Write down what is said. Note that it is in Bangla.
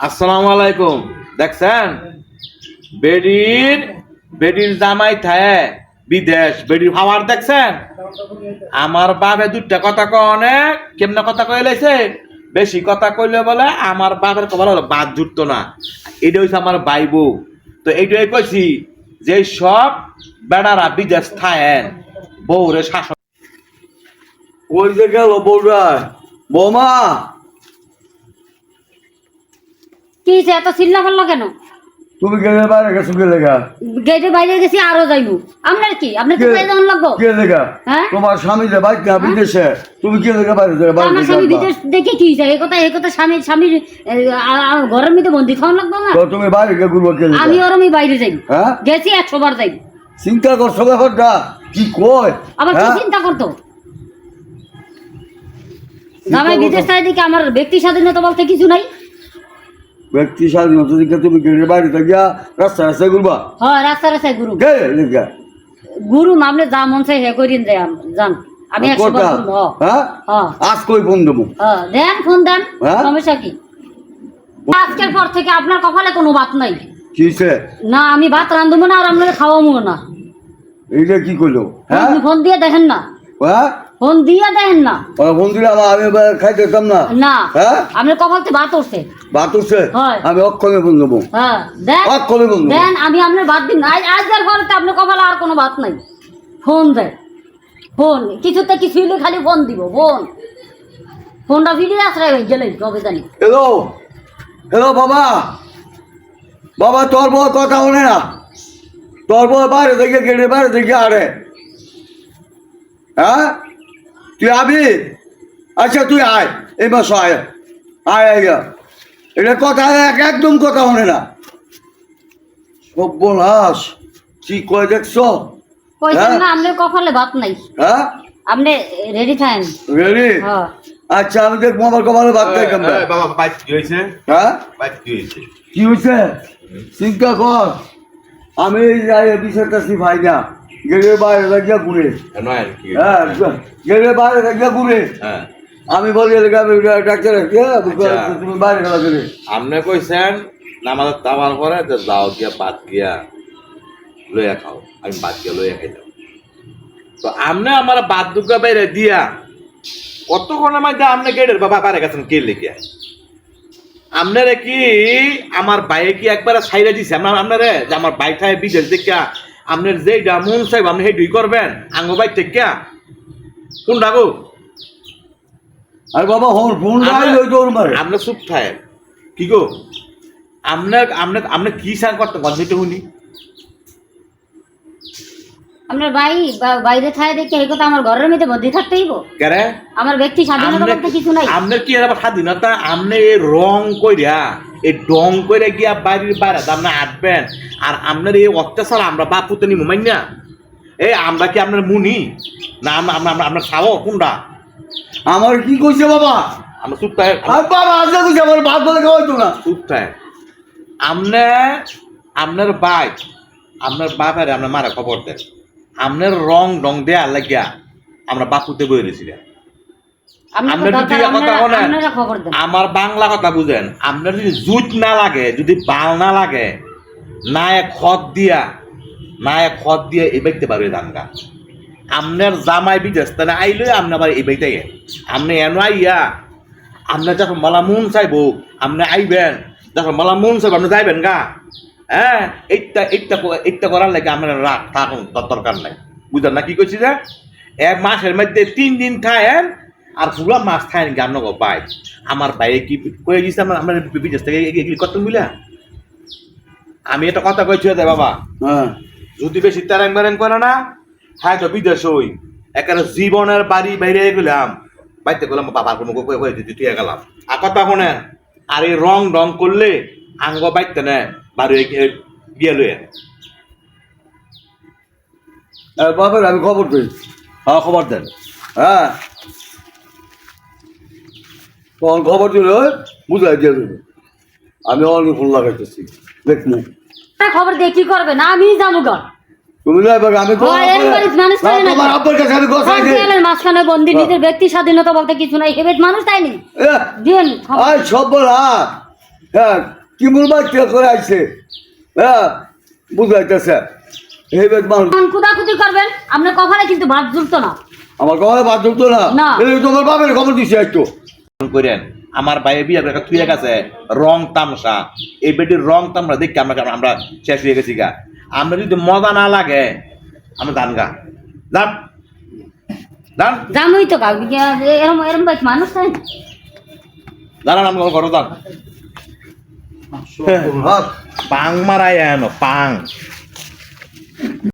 আসসালামু আলাইকুম। দেখছেন? বেডির বেডির জামাই থায় বিদেশ। বেডির খাবার দেখছেন? আমার বাবে দুটা কথা কনে কেমনে কথা কয়ে লাইছে? বেশি কথা কইলে বলে আমার বাপের কপাল হলো বাদ জুটতো না। এটা হইছে আমার ভাই বউ তো এইটাই কইছি যে সব বেড়ারা বিদেশ থায়েন বউরে শাসন ওই যে গেল বৌরা বৌমা! কি হয়েছে এত চিল্লা করল কেন? তুমি গেলে বাইরে গেছো কে লেগা? গেটের বাইরে গেছি আরও যাইবো আপনার কি? আপনার কি যাওয়ার লাগবো? কে লেগা? হ্যাঁ? তোমার স্বামী যে বাইক না বিদেশে তুমি কে লেগা বাইরে যাবে? বাইরে আমার স্বামী বিদেশ দেখে কি হয়েছে। এই কথা এই কথা স্বামী স্বামীর ঘরের মধ্যে বন্দি খাওয়ান লাগবো না তো তুমি বাইরে গিয়ে ঘুরবো কে লেগা? আমি ওর আমি বাইরে যাই। হ্যাঁ? গেছি একশো বার যাই। চিন্তা করছ ব্যাপারটা? কি কয়? আবার কি হ্যাঁ? চিন্তা করতো? জামাই? বিদেশ থাকে আমার ব্যক্তি স্বাধীনতা বলতে কিছু নাই। ব্যক্তি স্বাধীনতা দিকে তুমি গেলে বাইরে গিয়া রাস্তা রাস্তায় ঘুরবা। হয় রাস্তা রাস্তায় লেগা গুরু নামলে যা মন চাই হে করিন দেয় আম- যান। আমি একশো বার ঘুরবো, হ। হ্যাঁ? হ্যাঁ আজ কই ফোন দেবো? হ্যাঁ, দেন ফোন দেন হ্যাঁ? সমস্যা কি? আজকের পর থেকে আপনার কপালে কোনো বাত নাই। কিসে? না আমি ভাত রান্ধবো না আর আপনাকে খাওয়াবো না। এইটা কি করল হ্যাঁ? আপনি ফোন দিয়ে দেখেন না। হ্যাঁ? ফোন দিয়ে দেখেন না। ওরা ফোন দিলে আমার আমি খাইতে যেতাম না। না হ্যাঁ? আপনার কপালতে ভাত উঠছে। বাত উঠছে? হয়। আমি অক্ষমে ফোন দেবো হ্যাঁ দেন। অক্ষমে ফোন দেবো দেন আমি আপনার ভাত দিন। আজ আজকের পরে তো আপনার কপালে আর কোনো ভাত নাই। ফোন দেয় ফোন। কিছুতে কিছু হইলে খালি ফোন দিব ফোন। ফোনটা ফিরিয়ে আশ্রয় হয়ে গেলে কবে জানি। হ্যালো? হ্যালো বাবা? বাবা তোর বউ কথা শোনে না। তোর বউ বাইরে থেকে গেটে বাইরে থেকে আরে। হ্যাঁ? তুই আবি? আচ্ছা তুই আয়। এই মাস আয়। আয় আয় গা। এটা কথা এক একদম কথা শোনে না। সব্যনাশ কি কয় দেখছ? কইছেন হ্যাঁ? না আপনার কপালে ভাত নাই। হ্যাঁ? আপনি রেডি থাকেন। রেডি হ্যাঁ। আচ্ছা আমি দেখব আমার কপালে বাদ দেয় কেমন। বাবা বাইক কি হয়েছে? হ্যাঁ? বাইক কি হয়েছে? কি হয়েছে? চিন্তা কর। আমি যাই বিষয়টাছি ভাই না। গেলে বাইরে লাগিয়া ঘুরে। নয় কি? হ্যাঁ গেলে বাইরে লাগিয়া ঘুরে। হ্যাঁ। আমি বলি ডাক্তার আচ্ছা। তুমি বাইরে গেলা গেলে আপনি কইছেন নামাজ তামার পরে যে যাও গিয়া বাদ গিয়া লইয়া খাও আমি বাদ গিয়া লইয়া খাইতাম। তো আপনি আমার বাদ দুর্গা বাইরে দিয়া কতক্ষণের মধ্যে আপনি গেটের বাবা পারে গেছেন কে লেগে আপনারে কি আমার বাইরে কি একবারে সাইরা দিছে? আপনার আপনারে যে আমার বাইক থাকে বিদেশ দেখা আপনার যেইটা ডামুন চাইব আপনি সেই দুই করবেন? আঙ্গো বাই থেকে কোন ডাকো আর বাবা হন ফোন আপনার চুপ থাকে কি গো? আপনার আপনার আপনি কি সাং করতে গন্ধটা শুনি? আপনার ভাই বাইরে থাকে দেখে এই কথা আমার ঘরের মধ্যে বন্দি থাকতেই। কেরে আমার ব্যক্তি স্বাধীনতা বলতে কিছু নাই। আপনার কি এবার স্বাধীনতা? আপনি এই রং কইরা এই ডং কইরা গিয়া বাড়ির বাইরে আপনি আটবেন। আর আপনার এই অত্যাচার আমরা বাপুতে নিমু মাইনা এই আমরা কি আপনার মুনি? না আমরা আমরা আমরা- আপনার খাও কোনটা আমার কি কইছে বাবা? আমরা চুপ থাকে। আর বাবা আজকে কইছে আমার ভাত বলে খাওয়াইতো না। চুপ থাকে। আপনি আপনার বাইক আপনার বাপের আপনার মারা খবর দেন। আপনার রং ডং দেয়া লাগিয়া আমরা বাপুতে বই রয়েছিলাম আপনার আপনার যদি কথা বলেন আপনারা খবর দেন। আমার বাংলা কথা বুঝেন আপনার যদি জুত না লাগে যদি বাল না লাগে না এক খত দিয়া না এক খত দিয়ে এই বাইতে পারবে দাঙ্গা আপনার জামাই বিদেশ তাহলে আইলে আপনি আবার এই বাইতে আপনি এন আইয়া আপনার যখন মালা মন চাইব আপনি আইবেন যখন মালা মন চাইব আপনি যাইবেন গা। হ্যাঁ এইটা এইটা এইটা করার লাগে আপনার রাগ থাকুন তার দরকার নাই বুঝলেন না কি করছি যে এক মাসের মধ্যে তিন দিন থাকেন আর পুরো মাস থাকেন কি আপনাকে পাই আমার বাইরে কি করে দিচ্ছে আমার আমার বিদেশ থেকে এগুলি কত মিলা আমি একটা কথা কইছি দে বাবা হ্যাঁ যদি বেশি তারাং বারাং করে না হ্যাঁ তো বিদেশ হই একেবারে জীবনের বাড়ি বাইরে গেলাম বাইতে গেলাম বাবার কোনো কয়ে দিতে গেলাম আর কথা শোনেন আর এই রং ডং করলে আঙ্গ বাইতে নে বাড়ি বিয়ে বাবার আমি খবর পেয়ে হ্যাঁ খবর দেন। হ্যাঁ। তখন খবর দিল বুঝাই দিয়ে দেবে। আমি অনেক ফোন লাগাইতেছি। আপনারা খবর দিয়ে কি করবে? না আমি যাব গা। তুমি না এবার আমি হয়। তোমার আব্বার কাছে আমি দেয়ালের মাঝখানে বন্দি নিজের ব্যক্তি স্বাধীনতা বলতে কিছু নাই। এবার মানুষ তাই নি দিন সব বলা হ্যাঁ কি মূল বাচ্চা করে আসছে হ্যাঁ বুঝাইতেছে। এই বেগ মানুষ। কুদাকুদি করবেন আপনার কপালে কিন্তু ভাত জুড়তো না। আমার কথা বাদ ধরতো না। না। এই তোমার বাপের খবর দিছে একটু করেন আমার বাইরে বিয়ে করে তুই গেছে। রং তামসা। এই বেটির রং তামসা দেখে আমরা আমরা শেষ হয়ে গেছি গা। আমরা যদি মজা না লাগে আমরা দান গা। দান দান কাউ এরম এরম মানুষ তাই দাঁড়ান আমার ঘরে দান পাং এনো পাং